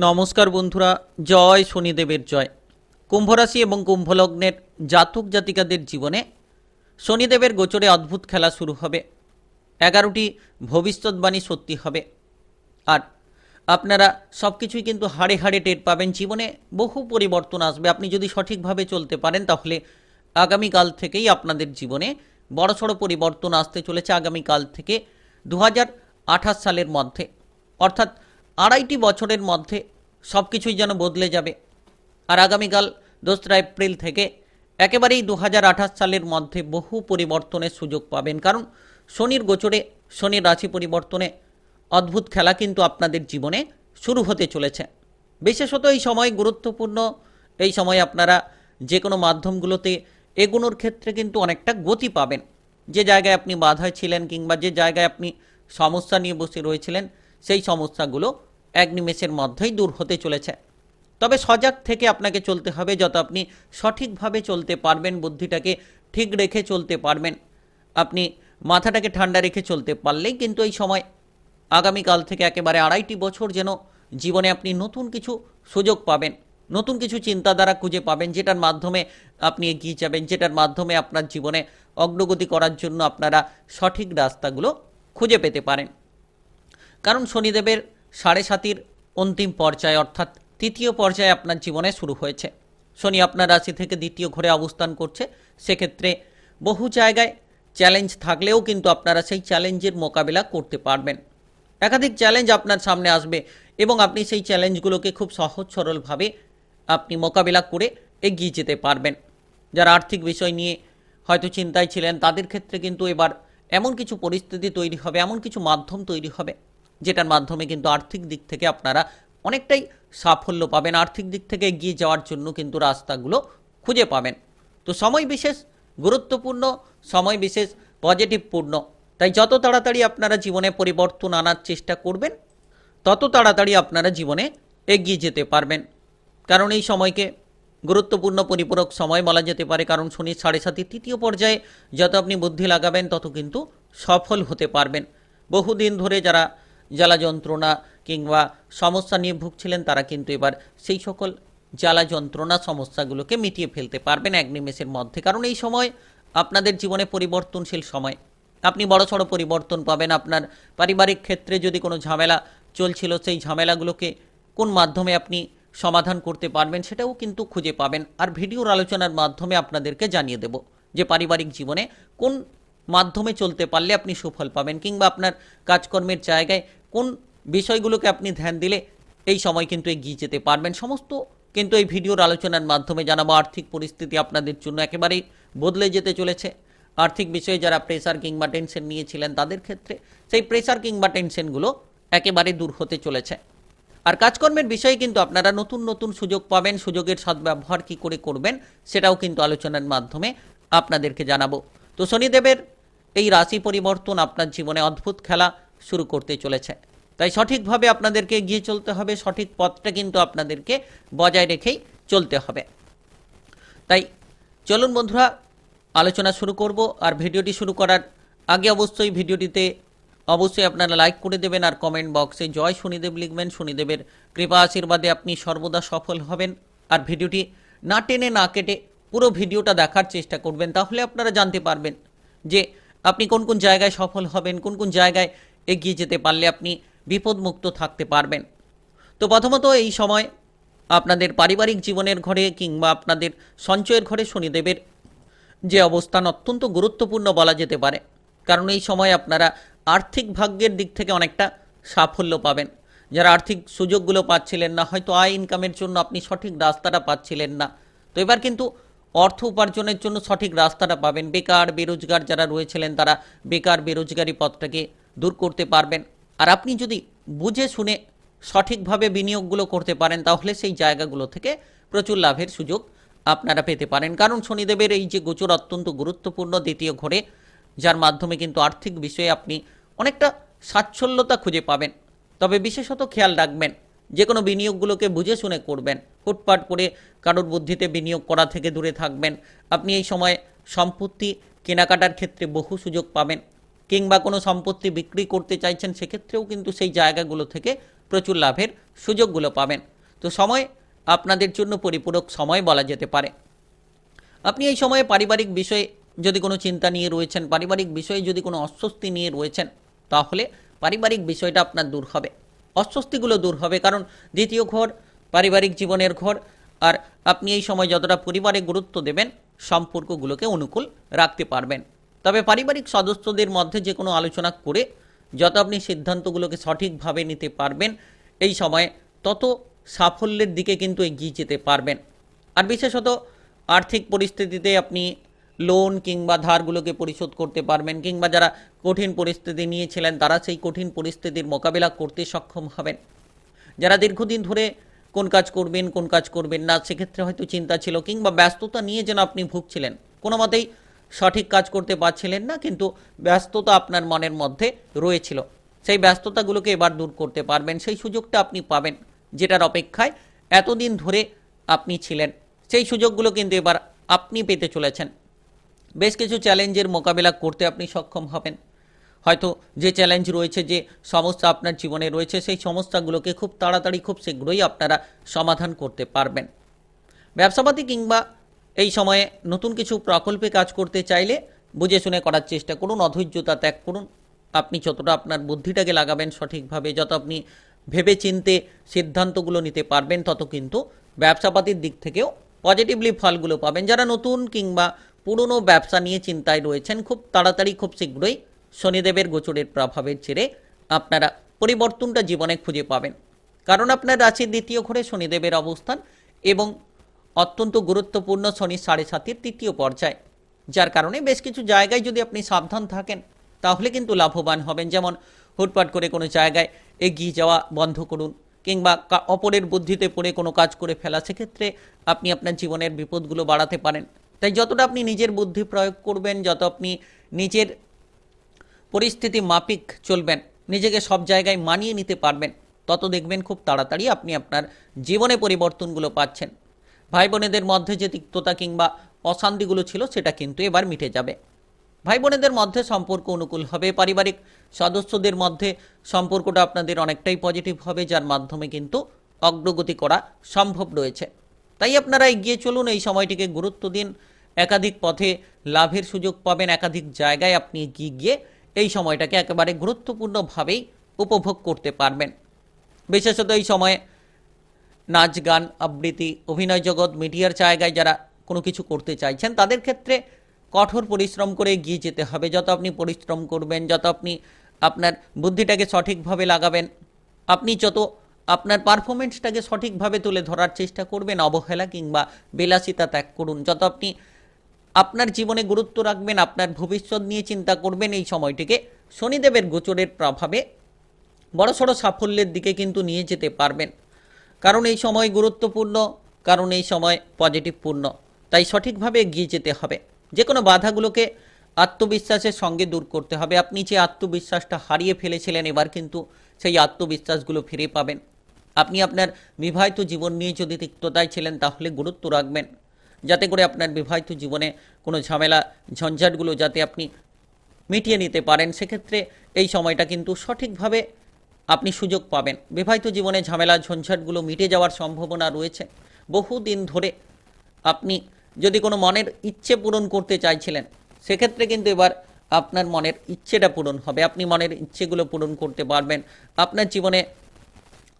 নমস্কার বন্ধুরা, জয় শনিদেবের জয়। কুম্ভরাশি এবং কুম্ভলগ্নের জাতক জাতিকাদের জীবনে শনিদেবের গোচরে অদ্ভুত খেলা শুরু হবে। এগারোটি ভবিষ্যৎবাণী সত্যি হবে। আর আপনারা সব কিছুই কিন্তু হাড়ে হাড়ে টের পাবেন, জীবনে বহু পরিবর্তন আসবে। আপনি যদি সঠিকভাবে চলতে পারেন, তাহলে আগামীকাল থেকেই আপনাদের জীবনে বড়সড় পরিবর্তন আসতে চলেছে আগামীকাল থেকে দু হাজার আঠাশ সালের মধ্যে। অর্থাৎ আড়াইটি বছরের মধ্যে সব কিছুই যেন বদলে যাবে। আর আগামীকাল দোসরা এপ্রিল থেকে একেবারেই দু হাজার আঠাশ সালের মধ্যে বহু পরিবর্তনের সুযোগ পাবেন। কারণ শনির গোচরে, শনির রাশি পরিবর্তনে অদ্ভুত খেলা কিন্তু আপনাদের জীবনে শুরু হতে চলেছে। বিশেষত এই সময় গুরুত্বপূর্ণ, এই সময় আপনারা যে কোনো মাধ্যমগুলোতে এগোনোর ক্ষেত্রে কিন্তু অনেকটা গতি পাবেন। যে জায়গায় আপনি বাধায় ছিলেন কিংবা যে জায়গায় আপনি সমস্যা নিয়ে বসে রয়েছিলেন, সেই সমস্যাগুলো এক নিমেষের মধ্যেই দূর হতে চলেছে। তবে সজাগ থেকে আপনাকে চলতে হবে, যত আপনি সঠিকভাবে চলতে পারবেন, বুদ্ধিটাকে ঠিক রেখে চলতে পারবেন। আপনি মাথাটাকে ঠান্ডা রেখে চলতে পারলেই কিন্তু এই সময়, আগামীকাল থেকে একেবারে আড়াইটি বছর যেন জীবনে আপনি নতুন কিছু সুযোগ পাবেন, নতুন কিছু চিন্তাধারা খুঁজে পাবেন, যেটার মাধ্যমে আপনি এগিয়ে যাবেন, যেটার মাধ্যমে আপনার জীবনে অগ্রগতি করার জন্য আপনারা সঠিক রাস্তাগুলো খুঁজে পেতে পারেন। কারণ শনিদেবের সাড়ে সাতির অন্তিম পর্যায়ে অর্থাৎ তৃতীয় পর্যায়ে আপনার জীবনে শুরু হয়েছে। শনি আপনার রাশি থেকে দ্বিতীয় ঘরে অবস্থান করছে। সেক্ষেত্রে বহু জায়গায় চ্যালেঞ্জ থাকলেও কিন্তু আপনারা সেই চ্যালেঞ্জের মোকাবিলা করতে পারবেন। একাধিক চ্যালেঞ্জ আপনার সামনে আসবে এবং আপনি সেই চ্যালেঞ্জগুলোকে খুব সহজ সরলভাবে আপনি মোকাবিলা করে এগিয়ে যেতে পারবেন। যারা আর্থিক বিষয় নিয়ে হয়তো চিন্তায় ছিলেন, তাদের ক্ষেত্রে কিন্তু এবার এমন কিছু পরিস্থিতি তৈরি হবে, এমন কিছু মাধ্যম তৈরি হবে যেটার মাধ্যমে কিন্তু আর্থিক দিক থেকে আপনারা অনেকটাই সাফল্য পাবেন। আর্থিক দিক থেকে এগিয়ে যাওয়ার জন্য কিন্তু রাস্তাগুলো খুঁজে পাবেন। তো সময় বিশেষ, গুরুত্বপূর্ণ, সময় বিশেষ পজিটিভপূর্ণ তাই যত তাড়াতাড়ি আপনারা জীবনে পরিবর্তন আনার চেষ্টা করবেন, তত তাড়াতাড়ি আপনারা জীবনে এগিয়ে যেতে পারবেন। কারণ এই সময়কে গুরুত্বপূর্ণ পরিপূরক সময় বলা যেতে পারে, কারণ শনির সাড়ে সাতের তৃতীয় পর্যায়ে যত আপনি বুদ্ধি লাগাবেন, তত কিন্তু সফল হতে পারবেন। বহুদিন ধরে যারা জ্বালা যন্ত্রণা কিংবা সমস্যা নিয়ে ভুগছিলেন তারা কিন্তু এবার সেই সকল জ্বালা যন্ত্রণা সমস্যাগুলোকে মিটিয়ে ফেলতে পারবেন এক নিমেষের মধ্যে। কারণ এই সময় আপনাদের জীবনে পরিবর্তনশীল সময়। আপনি বড়সড় পরিবর্তন পাবেন। আপনার পারিবারিক ক্ষেত্রে যদি কোনো ঝামেলা চলছিল, সেই ঝামেলাগুলোকে কোন মাধ্যমে আপনি সমাধান করতে পারবেন সেটাও কিন্তু খুঁজে পাবেন। আর ভিডিওর আলোচনার মাধ্যমে আপনাদেরকে জানিয়ে দেব যে পারিবারিক জীবনে কোন মাধ্যমে চলতে পারলে আপনি সুফল পাবেন কিংবা আপনার কাজকর্মের জায়গায় কোন বিষয়গুলোকে আপনি ধ্যান দিলে এই সময় কিন্তু এগিয়ে যেতে পারবেন? সমস্ত কিন্তু এই ভিডিওর আলোচনার মাধ্যমে জানাব, আর্থিক পরিস্থিতি আপনাদের জন্য একেবারেই বদলে যেতে চলেছে। আর্থিক বিষয়ে যারা প্রেসার কিংবা টেনশন নিয়েছিলেন তাদের ক্ষেত্রে সেই প্রেসার কিংবা টেনশনগুলো একেবারে দূর হতে চলেছে। আর কাজকর্মের বিষয়ে কিন্তু আপনারা নতুন নতুন সুযোগ পাবেন, সুযোগের সদ্ব্যবহার কী করে করবেন সেটাও কিন্তু আলোচনার মাধ্যমে আপনাদেরকে জানাব। তো শনিদেবের এই রাশি পরিবর্তন আপনার জীবনে অদ্ভুত খেলা শুরু করতে চলেছে। তাই সঠিকভাবে আপনাদেরকে এগিয়ে চলতে হবে, সঠিক পথটা কিন্তু আপনাদেরকে বজায় রেখেই চলতে হবে। তাই চলুন বন্ধুরা, আলোচনা শুরু করব আর ভিডিওটি শুরু করার আগে অবশ্যই ভিডিওটিতে অবশ্যই আপনারা লাইক করে দেবেন আর কমেন্ট বক্সে জয় শনিদেব লিখবেন। শনিদেবের কৃপা আশীর্বাদে আপনি সর্বদা সফল হবেন আর ভিডিওটি না টেনে না কেটে পুরো ভিডিওটা দেখার চেষ্টা করবেন। তাহলে আপনারা জানতে পারবেন যে আপনি কোন কোন জায়গায় সফল হবেন, কোন কোন জায়গায় এগিয়ে যেতে পারলে আপনি বিপদমুক্ত থাকতে পারবেন। তো প্রথমত এই সময় আপনাদের পারিবারিক জীবনের ঘরে কিংবা আপনাদের সঞ্চয়ের ঘরে শনিদেবের যে অবস্থান অত্যন্ত গুরুত্বপূর্ণ বলা যেতে পারে। কারণ এই সময় আপনারা আর্থিক ভাগ্যের দিক থেকে অনেকটা সাফল্য পাবেন। যারা আর্থিক সুযোগগুলো পাচ্ছিলেন না, হয়তো আয় ইনকামের জন্য আপনি সঠিক রাস্তাটা পাচ্ছিলেন না। তো এবার কিন্তু অর্থ উপার্জনের জন্য সঠিক রাস্তাটা পাবেন। বেকার, বেরোজগার যারা রয়েছিলেন, তারা বেকার, বেরোজগারি পথটাকে দূর করতে পারবেন। আর আপনি যদি বুঝে শুনে সঠিকভাবে বিনিয়োগগুলো করতে পারেন, তাহলে সেই জায়গাগুলো থেকে প্রচুর লাভের সুযোগ আপনারা পেতে পারেন। কারণ শনিদেবের এই যে গোচর অত্যন্ত গুরুত্বপূর্ণ দ্বিতীয় ঘরে, যার মাধ্যমে কিন্তু আর্থিক বিষয়ে আপনি অনেকটা সাচ্ছল্যতা খুঁজে পাবেন। তবে বিশেষত খেয়াল রাখবেন যে কোনো বিনিয়োগগুলোকে বুঝে শুনে করবেন। হুটপাট করে কারোর বুদ্ধিতে বিনিয়োগ করা থেকে দূরে থাকবেন। আপনি এই সময় সম্পত্তি কেনাকাটার ক্ষেত্রে বহু সুযোগ পাবেন। কিংবা কোনো সম্পত্তি বিক্রি করতে চাইছেন, সেক্ষেত্রেও কিন্তু সেই জায়গাগুলো থেকে প্রচুর লাভের সুযোগগুলো পাবেন। তো সময় আপনাদের জন্য পরিপূরক সময় বলা যেতে পারে। আপনি এই সময়ে পারিবারিক বিষয়ে যদি কোনো চিন্তা নিয়ে রয়েছেন, পারিবারিক বিষয়ে যদি কোনো অস্বস্তি নিয়ে রয়েছেন, তাহলে পারিবারিক বিষয়টা আপনার দূর হবে। অস্বস্তিগুলো দূর হবে কারণ দ্বিতীয় ঘর, পারিবারিক জীবনের ঘর, আর আপনি এই সময় যতটা পরিবারে গুরুত্ব দেবেন, সম্পর্কগুলোকে অনুকূল রাখতে পারবেন। তবে পারিবারিক সদস্যদের মধ্যে যে কোনো আলোচনা করে যত আপনি সিদ্ধান্তগুলোকে সঠিকভাবে নিতে পারবেন, এই সময়ে তত সাফল্যের দিকে কিন্তু এগিয়ে যেতে পারবেন। আর বিশেষত আর্থিক পরিস্থিতিতে আপনি লোন কিংবা ধারগুলোকে পরিশোধ করতে পারবেন, কিংবা যারা কঠিন পরিস্থিতি নিয়েছিলেন, তারা সেই কঠিন পরিস্থিতির মোকাবিলা করতে সক্ষম হবেন। যারা দীর্ঘদিন ধরে কোন কাজ করবেন, কোন কাজ করবেন না, সেক্ষেত্রে হয়তো চিন্তা ছিল, কিংবা ব্যস্ততা নিয়ে যেন আপনি ভুগছিলেন। কোনো মতেই সঠিক কাজ করতে পারছিলেন না, কিন্তু ব্যস্ততা আপনার মনের মধ্যে রয়েছিল। সেই ব্যস্ততাগুলোকে এবার দূর করতে পারবেন, সেই সুযোগটা আপনি পাবেন যেটার অপেক্ষায় এতদিন ধরে আপনি ছিলেন। সেই সুযোগগুলো কিন্তু এবার আপনি পেতে চলেছেন। বেশ কিছু চ্যালেঞ্জের মোকাবিলা করতে আপনি সক্ষম হবেন। হয়তো যে চ্যালেঞ্জ রয়েছে, যে সমস্যা আপনার জীবনে রয়েছে, সেই সমস্যাগুলোকে খুব তাড়াতাড়ি, খুব শীঘ্রই আপনারা সমাধান করতে পারবেন। ব্যবসাপাতি কিংবা এই সময়ে নতুন কিছু প্রকল্পে কাজ করতে চাইলে বুঝে শুনে করার চেষ্টা করুন, অধৈর্যতা ত্যাগ করুন। আপনি যতটা আপনার বুদ্ধিটাকে লাগাবেন সঠিকভাবে, যত আপনি ভেবে চিনতে সিদ্ধান্তগুলো নিতে পারবেন, তত কিন্তু ব্যবসাপাতির দিক থেকেও পজিটিভলি ফলগুলো পাবেন। যারা নতুন কিংবা পুরনো ব্যবসা নিয়ে চিন্তায় রয়েছেন, খুব তাড়াতাড়ি, খুব শীঘ্রই শনিদেবের গোচরের প্রভাবের ছেড়ে আপনারা পরিবর্তনটা জীবনে খুঁজে পাবেন। কারণ আপনার রাশির দ্বিতীয় ঘরে শনিদেবের অবস্থান এবং অত্যন্ত গুরুত্বপূর্ণ শনি সাড়ে সাতের তৃতীয় পর্যায়। যার কারণে বেশ কিছু জায়গায় যদি আপনি সাবধান থাকেন, তাহলে কিন্তু লাভবান হবেন। যেমন হুটপাট করে কোনো জায়গায় এগিয়ে যাওয়া বন্ধ করুন কিংবা অপরের বুদ্ধিতে পড়ে কোনো কাজ করে ফেলা, সেক্ষেত্রে আপনি আপনার জীবনের বিপদগুলো বাড়াতে পারেন। তাই যতটা আপনি নিজের বুদ্ধি প্রয়োগ করবেন, যত আপনি নিজের পরিস্থিতি মাফিক চলবেন, নিজেকে সব জায়গায় মানিয়ে নিতে পারবেন, তত দেখবেন খুব তাড়াতাড়ি আপনি আপনার জীবনে পরিবর্তনগুলো পাচ্ছেন। ভাই বোনেদের মধ্যে যে তিক্ততা কিংবা অশান্তিগুলো ছিল, সেটা কিন্তু এবার মিটে যাবে। ভাই বোনেদের মধ্যে সম্পর্ক অনুকূল হবে, পারিবারিক সদস্যদের মধ্যে সম্পর্কটা আপনাদের অনেকটাই পজিটিভ হবে, যার মাধ্যমে কিন্তু অগ্রগতি করা সম্ভব রয়েছে। তাই আপনারা এগিয়ে চলুন, এই সময়টিকে গুরুত্ব দিন। একাধিক পথে লাভের সুযোগ পাবেন, একাধিক জায়গায় আপনি এগিয়ে গিয়ে এই সময়টাকে একেবারে গুরুত্বপূর্ণভাবেই উপভোগ করতে পারবেন। বিশেষত এই সময়ে নাচ, গান, আবৃত্তি, অভিনয় জগৎ, মিডিয়ার জায়গায় যারা কোনো কিছু করতে চাইছেন, তাদের ক্ষেত্রে কঠোর পরিশ্রম করে এগিয়ে যেতে হবে। যত আপনি পরিশ্রম করবেন, যত আপনি আপনার বুদ্ধিটাকে সঠিকভাবে লাগাবেন, আপনি যত আপনার পারফরমেন্সটাকে সঠিকভাবে তুলে ধরার চেষ্টা করবেন, অবহেলা কিংবা বিলাসিতা ত্যাগ করুন। যত আপনি আপনার জীবনে গুরুত্ব রাখবেন, আপনার ভবিষ্যৎ নিয়ে চিন্তা করবেন, এই সময়টিকে শনিদেবের গোচরের প্রভাবে বড়সড় সাফল্যের দিকে কিন্তু নিয়ে যেতে পারবেন। কারণ এই সময় গুরুত্বপূর্ণ, কারণ এই সময় পজিটিভপূর্ণ তাই সঠিকভাবে এগিয়ে যেতে হবে। যে কোনো বাধাগুলোকে আত্মবিশ্বাসের সঙ্গে দূর করতে হবে। আপনি যে আত্মবিশ্বাসটা হারিয়ে ফেলেছিলেন, এবার কিন্তু সেই আত্মবিশ্বাসগুলো ফিরে পাবেন। আপনি আপনার বিবাহিত জীবন নিয়ে যদি তিক্ততায় ছিলেন, তাহলে গুরুত্ব রাখবেন। যাতে করে আপনার বিবাহিত জীবনে কোনো ঝামেলা, ঝঞ্ঝাটগুলো যাতে আপনি মিটিয়ে নিতে পারেন, সেক্ষেত্রে এই সময়টা কিন্তু সঠিকভাবে আপনি সুযোগ পাবেন। বিবাহিত জীবনে ঝামেলা, ঝঞ্ঝাটগুলো মিটে যাওয়ার সম্ভাবনা রয়েছে। বহুদিন ধরে আপনি যদি কোনো মনের ইচ্ছে পূরণ করতে চাইছিলেন, সেক্ষেত্রে কিন্তু এবার আপনার মনের ইচ্ছেটা পূরণ হবে। আপনি মনের ইচ্ছেগুলো পূরণ করতে পারবেন। আপনার জীবনে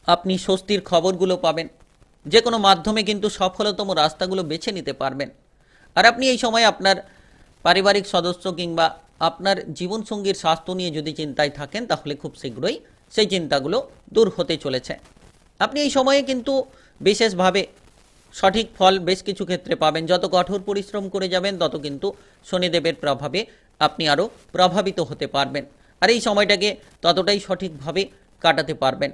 আপনি স্বস্তির খবরগুলো পাবেন। যে কোনো মাধ্যমে কিন্তু সফলতম রাস্তাগুলো বেছে নিতে পারবেন। আর আপনি এই সময় আপনার পারিবারিক সদস্য কিংবা আপনার জীবনসঙ্গীর স্বাস্থ্য নিয়ে যদি চিন্তায় থাকেন, তাহলে খুব শীঘ্রই সেই চিন্তাগুলো দূর হতে চলেছে। আপনি এই সময়ে কিন্তু বিশেষভাবে সঠিক ফল বেশ কিছু ক্ষেত্রে পাবেন। যত কঠোর পরিশ্রম করে যাবেন, তত কিন্তু শনিদেবের প্রভাবে আপনি আরও প্রভাবিত হতে পারবেন। আর এই সময়টাকে ততটাই সঠিকভাবে কাটাতে পারবেন।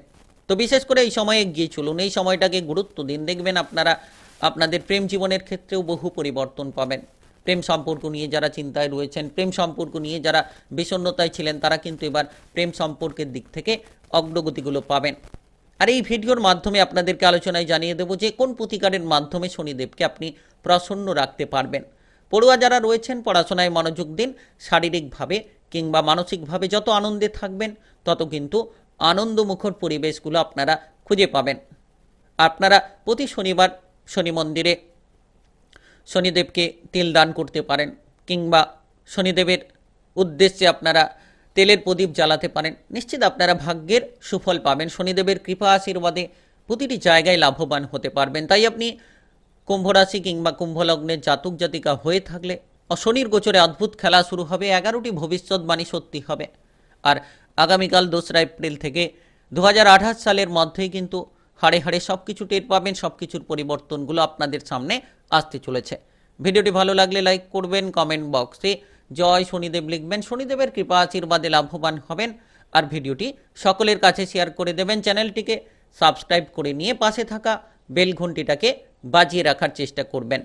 তো বিশেষ করে এই সময়ে গিয়ে চলুন। এই সময়টাকে গুরুত্ব দিন। দেখবেন আপনারা আপনাদের প্রেম জীবনের ক্ষেত্রেও বহু পরিবর্তন পাবেন। প্রেম সম্পর্ক নিয়ে যারা চিন্তায় রয়েছেন, প্রেম সম্পর্ক নিয়ে যারা বিষণ্ণতায় ছিলেন, তারা কিন্তু এবার প্রেম সম্পর্কের দিক থেকে অগ্রগতিগুলো পাবেন। আর এই ভিডিওর মাধ্যমে আপনাদেরকে আলোচনায় জানিয়ে দেবো যে কোন প্রতিকারের মাধ্যমে শনিদেবকে আপনি প্রসন্ন রাখতে পারবেন। পড়ুয়া যারা রয়েছেন, পড়াশোনায় মনোযোগ দিন, শারীরিকভাবে কিংবা মানসিকভাবে যত আনন্দে থাকবেন, তত কিন্তু আনন্দমুখর পরিবেশগুলো আপনারা খুঁজে পাবেন। আপনারা প্রতি শনিবার শনি মন্দিরে শনিদেবকে তিল দান করতে পারেন কিংবা শনিদেবের উদ্দেশ্যে আপনারা তেলের প্রদীপ জ্বালাতে পারেন। নিশ্চিত আপনারা ভাগ্যের সুফল পাবেন। শনিদেবের কৃপা আশীর্বাদে প্রতিটি জায়গায় লাভবান হতে পারবেন। তাই আপনি কুম্ভ রাশি কিংবা কুম্ভ লগ্নের জাতক জাতিকা হয়ে থাকলে শনির গোচরে অদ্ভুত খেলা শুরু হবে, এগারোটি ভবিষ্যৎবাণী সত্যি হবে। আর আগামীকাল দোসরা এপ্রিল থেকে দু হাজার আঠাশ সালের মধ্যেই কিন্তু হাড়ে হাড়ে সব কিছু টের পাবেন সব কিছুর পরিবর্তনগুলো আপনাদের সামনে আসতে চলেছে। ভিডিওটি ভালো লাগলে লাইক করবেন কমেন্ট বক্সে জয় শনিদেব লিখবেন। শনিদেবের কৃপা আশীর্বাদে লাভবান হবেন। আর ভিডিওটি সকলের কাছে শেয়ার করে দেবেন। চ্যানেলটিকে সাবস্ক্রাইব করে নিয়ে পাশে থাকা বেল ঘন্টিটাকে বাজিয়ে রাখার চেষ্টা করবেন।